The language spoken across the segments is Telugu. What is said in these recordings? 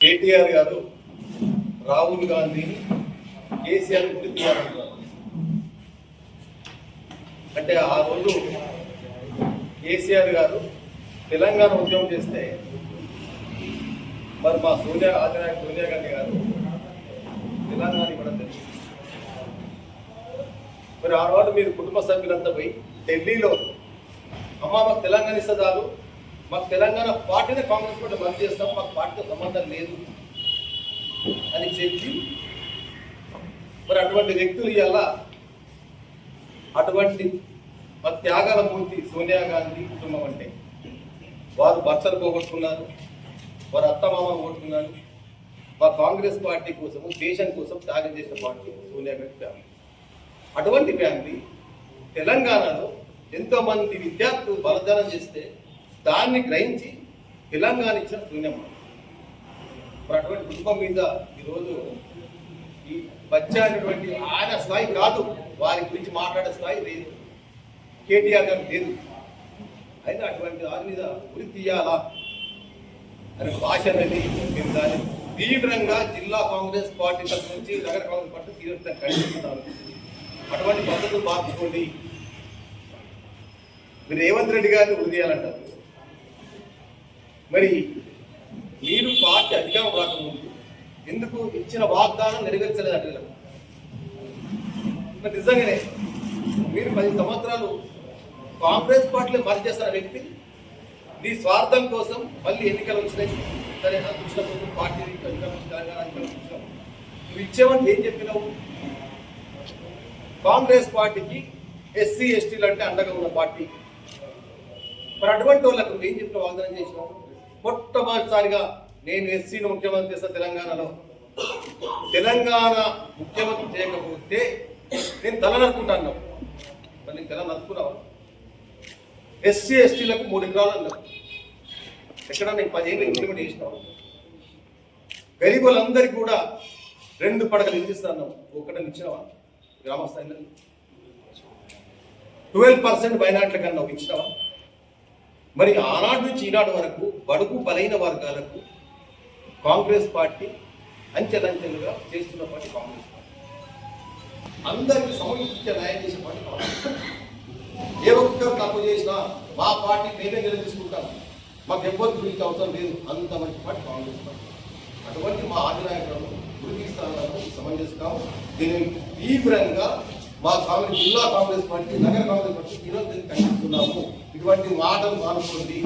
కేటీఆర్ గారు రాహుల్ గాంధీని కేసీఆర్ గురి తీయాలన్నారు అంటే ఆ రోజు కేసీఆర్ గారు తెలంగాణ ఉద్యమం చేస్తే మరి మా సోనియా ఆదినాయక సోనియా గాంధీ గారు తెలంగాణ ఇవ్వడం జరిగింది. మరి ఆ రోజు మీరు కుటుంబ సభ్యులంతా పోయి ఢిల్లీలో అమ్మ మాకు తెలంగాణ ఇస్తే మాకు తెలంగాణ పార్టీనే కాంగ్రెస్ పార్టీ బంద్ చేస్తాం మాకు పార్టీతో సంబంధం లేదు అని చెప్పి మరి అటువంటి వ్యక్తులు ఇవాళ అటువంటి మా త్యాగాల మూర్తి సోనియా గాంధీ కుటుంబం అంటే. వారు భర్తలు పోగొట్టుకున్నారు వారు అత్తమామ పోగొట్టుకున్నారు. మా కాంగ్రెస్ పార్టీ కోసము దేశం కోసం త్యాగం చేసిన పార్టీ సోనియా గాంధీ ఫ్యామిలీ. అటువంటి ఫ్యామిలీ తెలంగాణలో ఎంతోమంది విద్యార్థులు బలదానం చేస్తే దాన్ని గ్రహించి తెలంగాణ ఇచ్చిన శూన్యమ్మ మరి అటువంటి కుటుంబం మీద ఈరోజు ఈ వచ్చేటువంటి ఆయన స్థాయి కాదు వారి గురించి మాట్లాడే స్థాయి లేదు. కేటీఆర్ గారు లేదు. అయితే అటువంటి వారి మీద ఉరి తీయాలా అనే భాష అనేది మేము దాన్ని తీవ్రంగా జిల్లా కాంగ్రెస్ పార్టీ తరఫు నుంచి నగర కాంగ్రెస్ పార్టీ తీవ్రంగా ఖండిస్తున్నారు. అటువంటి పద్ధతులు మార్చుకోండి. మీరు రేవంత్ రెడ్డి గారిని ఉరి తీయాలంటారు మరి మీరు పార్టీ అధికారం రాకముందు ఎందుకు ఇచ్చిన వాగ్దానం నెరవేర్చలేదు అంటే నిజంగానే మీరు పది సంవత్సరాలు కాంగ్రెస్ పార్టీలో మరి చేస్తున్న వ్యక్తి నీ స్వార్థం కోసం మళ్ళీ ఎన్నికలు వచ్చినాయి. సరే అదృష్టం కోసం పార్టీ నువ్వు ఇచ్చేవని ఏం చెప్పినావు? కాంగ్రెస్ పార్టీకి ఎస్సీ ఎస్టీలు అంటే అండగా ఉన్న పార్టీ. మరి అటువంటి వాళ్ళకు ఏం చెప్పిన వాగ్దానం చేసినావు? మొట్టమొదటిసారిగా నేను ఎస్సీని ముఖ్యమంత్రి చేస్తా తెలంగాణలో. తెలంగాణ ముఖ్యమంత్రి చేయకపోతే నేను తల నరుకుంటాను మరి నేను తల నరుకున్నావా ఎస్సీ ఎస్టీలకు మూడు ఎకరాలు అన్నారు ఎక్కడ నేను పదిహేను ఇంప్లిమెంట్ చేసినావు? గరీబులందరికీ కూడా రెండు పడకలు ఇప్పిస్తాను ఒకటి ఇచ్చినవా? గ్రామ స్థాయిలో ట్వెల్వ్ పర్సెంట్ మైనార్టీల కన్నా ఇచ్చినవా? మరి ఆనాటి నుంచి ఈనాటి వరకు బడుగు బలైన వర్గాలకు కాంగ్రెస్ పార్టీ అంచెలంచెలుగా చేస్తున్న పార్టీ కాంగ్రెస్ పార్టీ. అందరికీ సమయుక్త న్యాయం చేసే పార్టీ. కాంగ్రెస్ ఏ ఒక్కరు తప్పు చేసినా మా పార్టీ మేమే నిలదీసుకుంటాం. మాకు ఎవ్వరి గురించి అవసరం లేదు. అంత మంచి పార్టీ కాంగ్రెస్ పార్టీ. అటువంటి మా అధినాయకులను గురికిస్తాను సమంజస్తాం దీన్ని తీవ్రంగా మా కాంగ్రెస్ జిల్లా కాంగ్రెస్ పార్టీ నగర కాంగ్రెస్ పార్టీ ఈరోజు ఖండిస్తున్నాము ఇటువంటి మాటలు మానుకోండి.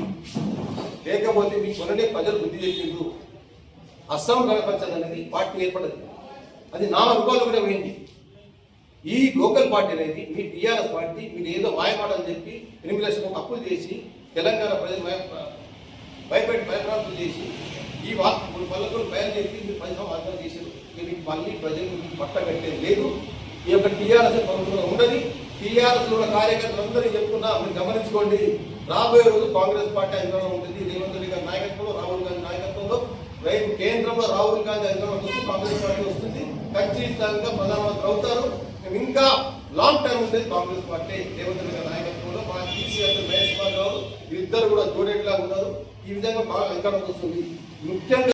లేకపోతే మీకు కొననే ప్రజలు బుద్ధి చేసిండు అస్సాం గణపంచాయత్ అనేది పార్టీ ఏర్పడదు. అది నా రూపాయలు కూడా పోయింది ఈ లోకల్ పార్టీ అనేది మీ టీఆర్ఎస్ పార్టీ మీరు ఏదో మాయమాటని చెప్పి ఎనిమిది లక్షల అప్పులు చేసి తెలంగాణ ప్రజలు భయపెట్టి భయప్రాంతులు చేసి ఈ వార్త మూడు పల్లెటూరు బయలు చెప్పి మీరు పది సంవత్సరాలు చేశారు. ఇక మళ్ళీ ప్రజలు పట్టబెట్టేది పట్ట పెట్టేది లేదు. ఈ యొక్క టీఆర్ఎస్ ప్రభుత్వం ఉండదు టీఆర్ఎస్లో ఉన్న కార్యకర్తలందరూ చెప్పుకున్నా మీరు గమనించుకోండి. రాబోయే రోజు కాంగ్రెస్ పార్టీ అధికారంలో ఉంటుంది. రేవంత్ రెడ్డి గారి నాయకత్వంలో రాహుల్ గాంధీ నాయకత్వంలో రేపు కేంద్రంలో రాహుల్ గాంధీ అధికారంలో వస్తుంది కాంగ్రెస్ పార్టీ వస్తుంది. ఖచ్చితంగా ప్రధానమంత్రి అవుతారు. ఇంకా లాంగ్ టైం ఉండేది కాంగ్రెస్ పార్టీ రేవంత్ రెడ్డి గారి నాయకత్వంలో మా కేసీఆర్ మహేష్ కుమార్ రావు ఇద్దరు కూడా జోడేట్లా ఉన్నారు. ఈ విధంగా బాగా అధికారంలోకి వస్తుంది. ముఖ్యంగా